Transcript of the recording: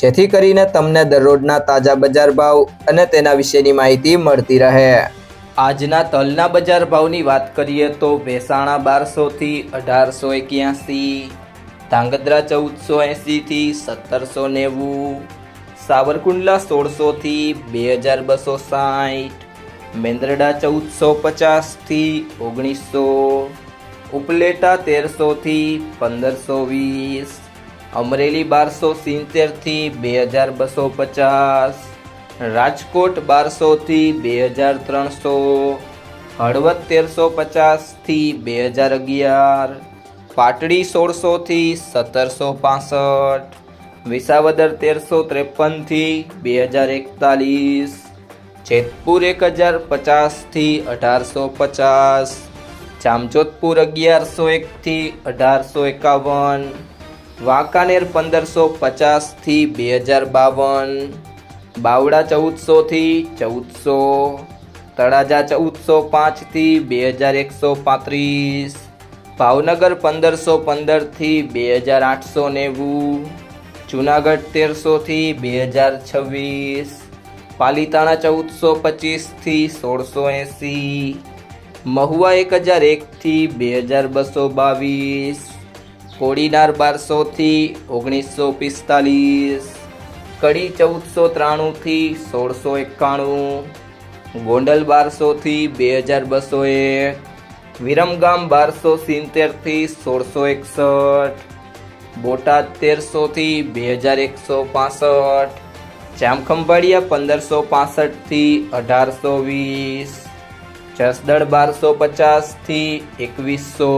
જેથી કરીને તમને દરરોજના તાજા બજાર ભાવ અને તેના વિશેની માહિતી મળતી રહે. આજના તલના બજાર ભાવની વાત કરીએ તો ભેસાણા બારસોથી અઢારસો એક્યાસી, ધાંગધ્રા ચૌદસો એંસીથી સત્તરસો નેવું, સાવરકુંડલા સોળસોથી બે હજાર બસો સાઠ, મેંદરડા ચૌદસો પચાસથી ઓગણીસો, ઉપલેટા તેરસોથી પંદરસો વીસ અમરેલી બારસો સિત્તેરથી બે હજાર બસો પચાસ. રાજકોટ બારસોથી બે હજાર ત્રણસો. હળવદ તેરસો પચાસથી બે હજાર અગિયાર. પાટડી સોળસોથી સત્તરસો પાસઠ. વિસાવદર તેરસો ત્રેપનથી બે હજાર એકતાલીસ. જેતપુર એક હજાર પચાસથી અઢારસો પચાસ. જામજોધપુર અગિયારસો એકથી અઢારસો એકાવન. વાંકાનેર પંદરસો પચાસથી બે હજાર બાવન બાવડા ચૌદસોથી ચૌદસો, તળાજા ચૌદસો પાંચથી બે હજાર એકસો પાંત્રીસ, ભાવનગર પંદરસો પંદરથી બે હજાર આઠસો નેવું, જુનાગઢ તેરસોથી બે હજાર છવ્વીસ, પાલીતાણા ચૌદસો પચીસથી સોળસો એંસી, મહુવા એક હજાર એકથી બે હજાર બસો બાવીસ કોડીનાર બારસોથી ઓગણીસો પિસ્તાલીસ, કડી ચૌદસો ત્રાણુંથી સોળસો એકાણું, ગોંડલ બારસોથી બે હજાર બસો એક, વિરમગામ બારસો સિત્તેરથી સોળસો એકસઠ, બોટાદ તેરસોથી બે હજાર એકસો પાસઠ, જામખંભાળિયા પંદરસો પાસઠથી અઢારસો વીસ જસદળ બારસો પચાસથી એકવીસો.